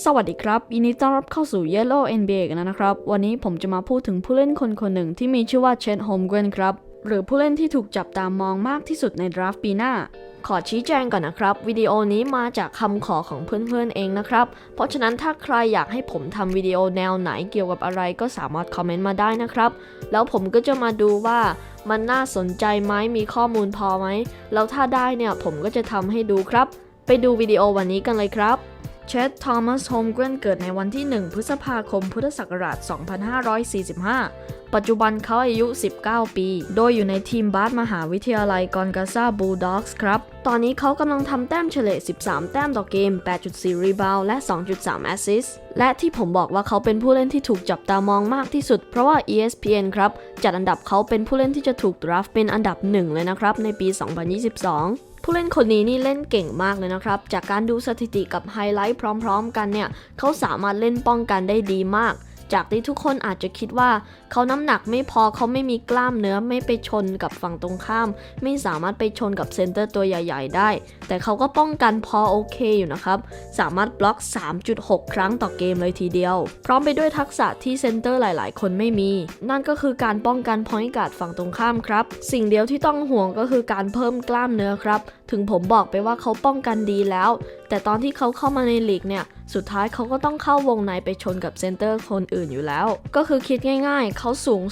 สวัสดีครับยินดีต้อนรับเข้าสู่ Yellow NBA กันนะครับ วันนี้ผมจะมาพูดถึงผู้เล่นคนคนหนึ่งที่มีชื่อว่าเชนโฮมเกนครับ หรือผู้เล่นที่ถูกจับตามองมากที่สุดในดราฟต์ปีหน้า ขอชี้แจงก่อนนะครับ วิดีโอนี้มาจากคำขอของเพื่อนๆเองนะครับ เพราะฉะนั้นถ้าใครอยากให้ผมทำวิดีโอแนวไหนเกี่ยวกับอะไรก็สามารถคอมเมนต์มาได้นะครับ แล้วผมก็จะมาดูว่ามันน่าสนใจไหมมีข้อมูลพอไหมแล้วถ้าได้เนี่ยผมก็จะทำให้ดูครับ ไปดูวิดีโอวันนี้กันเลยครับ เชดทอมัสโฮมเกรนเกิดในวันที่ 1 พฤษภาคม พุทธศักราช 2545 ปัจจุบันเขาอายุ 19 ปี โดยอยู่ในทีมบาสมหาวิทยาลัยกอนกาซาบูลด็อกส์ครับ ตอนนี้เขากำลังทำแต้มเฉลี่ย 13 แต้มต่อเกม 8.4 รีบาวและ 2.3 แอสซิสและที่ผมบอกว่าเขาเป็นผู้เล่นที่ถูกจับตามองมากที่สุด เพราะว่า ESPN ครับ จัดอันดับเขาเป็นผู้เล่นที่จะถูกดราฟเป็นอันดับหนึ่งเลยนะครับในปี 2022 ผู้เล่นคนนี้นี่เล่นเก่งมากเลยนะครับ จากการดูสถิติกับไฮไลท์พร้อม ๆ กันเนี่ยเขาสามารถเล่นป้องกันได้ดีมาก จากที่ทุกคนอาจจะคิดว่า เขาน้ำหนักไม่พอเขาไม่มีกล้ามเนื้อไม่ไปชนกับฝั่งตรงข้าม ไม่สามารถไปชนกับเซนเตอร์ตัวใหญ่ ๆ ได้ แต่เขาก็ป้องกันพอโอเคอยู่นะครับ สามารถบล็อก 3.6 ครั้งต่อเกมเลยทีเดียว พร้อมไปด้วยทักษะที่เซนเตอร์หลาย ๆ คนไม่มี นั่นก็คือการป้องกันพอยต์การ์ดฝั่งตรงข้ามครับ สิ่งเดียวที่ต้องห่วงก็คือการเพิ่มกล้ามเนื้อครับ ถึงผมบอกไปว่าเขาป้องกันดีแล้ว แต่ตอนที่เขาเข้ามาในลีกเนี่ย สุดท้ายเขาก็ต้องเข้าวงในไปชนกับเซนเตอร์คนอื่นอยู่แล้ว ก็คือคิดง่ายๆ เขาสูง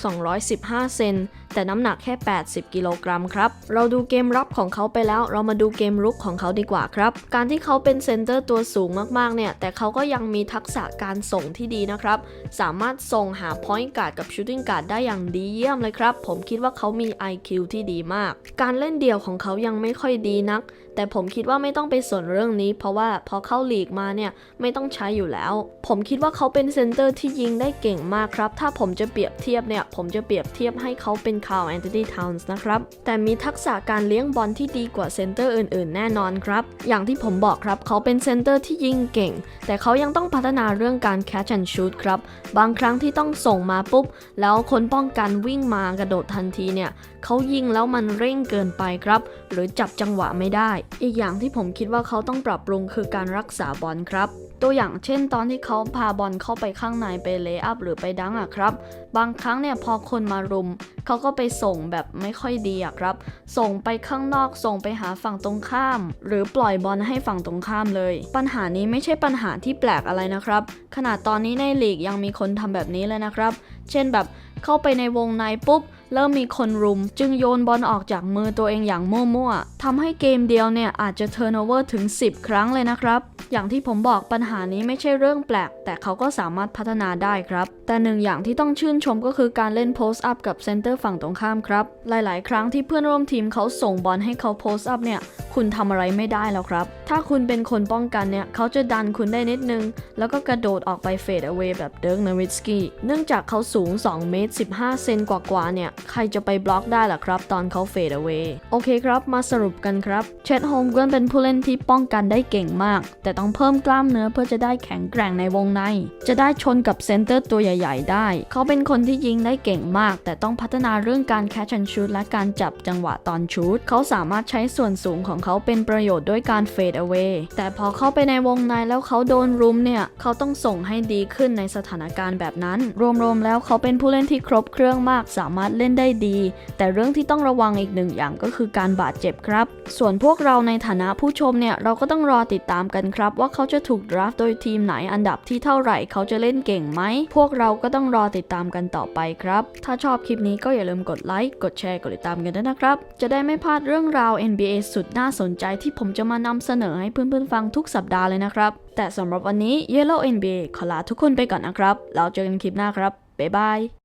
215 เซน แต่น้ำหนักแค่ 80 กิโลกรัมครับ เราดูเกมรับของเขาไปแล้ว เรามาดูเกมรุกของเขาดีกว่าครับ การที่เขาเป็นเซนเตอร์ตัวสูงมากๆ เนี่ย แต่เขาก็ยังมีทักษะการส่งที่ดีนะครับ สามารถส่งหา point guard กับ shooting guard ได้อย่างดีเยี่ยมเลยครับ ผมคิดว่าเขามี IQ ที่ดีมาก การเล่นเดี่ยวของเขายังไม่ค่อยดีนัก แต่ผมคิดว่าไม่ต้องไปสนเรื่องนี้ เพราะว่าพอเข้าลีกมาเนี่ยไม่ต้องใช้อยู่แล้ว ผมคิดว่าเขาเป็นเซนเตอร์ที่ยิงได้เก่งมากครับ ถ้าผมจะเปรียบเทียบเนี่ย ผมจะเปรียบเทียบให้เขาเป็นคาร์ลแอนโทนีทาวน์สนะครับ แต่มีทักษะการเลี้ยงบอลที่ดีกว่าเซนเตอร์อื่นๆ แน่นอนครับ อย่างที่ผมบอกครับ เขาเป็นเซนเตอร์ที่ยิงเก่ง แต่เขายังต้องพัฒนาเรื่องการ catch and shoot ครับ บางครั้งที่ต้องส่งมาปุ๊บ แล้วคนป้องกันวิ่งมากระโดดทันทีเนี่ยเขายิงแล้วมันเร่งเกินไปครับ หรือจับจังหวะไม่ได้ อีกอย่างที่ผมคิดว่าเขาต้องปรับปรุงคือการรักษาบอลครับ ตัวอย่างเช่นตอนที่เขาพาบอลเข้าไปข้างในไปเลย์อัพหรือไปดังอะครับ บางครั้งเนี่ยพอคนมารุม เขาก็ไปส่งแบบไม่ค่อยดีอะครับ ส่งไปข้างนอกส่งไปหาฝั่งตรงข้าม หรือปล่อยบอลให้ฝั่งตรงข้ามเลย ปัญหานี้ไม่ใช่ปัญหาที่แปลกอะไรนะครับ ขนาดตอนนี้ในลีกยังมีคนทำแบบนี้เลยนะครับ เช่นแบบเข้าไปในวงในปุ๊บ เริ่มมีคนรุม จึงโยนบอลออกจากมือตัวเองอย่างมั่วๆทำให้เกมเดียวเนี่ยอาจจะเทอร์โนเวอร์ถึง 10 ครั้งเลยนะครับ อย่างที่ผมบอกปัญหานี้ไม่ใช่เรื่องแปลก แต่เขาก็สามารถพัฒนาได้ครับ แต่หนึ่งอย่างที่ต้องชื่นชมก็คือการเล่นโพสต์อัพกับเซนเตอร์ฝั่งตรงข้ามครับ หลายๆ ครั้งที่เพื่อนร่วมทีมเขาส่งบอลให้เขาโพสต์อัพเนี่ยคุณทำอะไรไม่ได้แล้วครับ ถ้าคุณเป็นคนป้องกันเนี่ย เขาจะดันคุณได้นิดนึง แล้วก็กระโดดออกไปเฟดเอา a y แบบเดิร์กนวิสกี้เนื่องจากเขาสูง 2 เมตร 15 เซนกว่าๆเนี่ย ใครจะไปบล็อกได้ล่ะครับ ตอนเขาเฟดเอา a y โอเคครับ มาสรุปกันครับ เชดโฮมเกนเป็นผู้เล่นที่ป้องกันได้เก่งมาก แต่ต้องเพิ่มกล้ามเนื้อเพื่อจะได้แข็งแกร่งในวงใน จะได้ชนกับเซนเตอร์ตัวใหญ่ ๆ ได้ เขาเป็นคนที่ยิงได้เก่งมาก แต่ต้องพัฒนาเรื่องการ catch and shoot และการจับจังหวะตอนชูตเขาสามารถใช้ส่วนสูงของเขาเป็นประโยชน์ด้วยการ fade away แต่พอเข้าไปในวงในแล้วเขาโดนรุมเนี่ยเขาต้องส่งให้ดีขึ้นในสถานการณ์แบบนั้น รวมๆแล้วเขาเป็นผู้เล่นที่ครบเครื่องมากสามารถเล่นได้ดี แต่เรื่องที่ต้องระวังอีกหนึ่งอย่างก็คือการบาดเจ็บครับ ส่วนพวกเราในฐานะผู้ชมเนี่ยเราก็ต้องรอติดตามกันครับ ว่าเขาจะถูกดราฟโดยทีมไหนอันดับที่เท่าไหร่เขาจะเล่นเก่งไหมพวกเราก็ต้องรอติดตามกันต่อไปครับ ถ้าชอบคลิปนี้ก็อย่าลืมกดไลค์กดแชร์กดติดตามกันด้วยนะครับ จะได้ไม่พลาดเรื่องราว NBA สุดน่าสนใจที่ผมจะมานำเสนอให้เพื่อนๆฟังทุกสัปดาห์เลยนะครับ แต่สำหรับวันนี้ Yellow NBA ขอลาทุกคนไปก่อนนะครับ แล้วเจอกันคลิปหน้าครับ บ๊ายบาย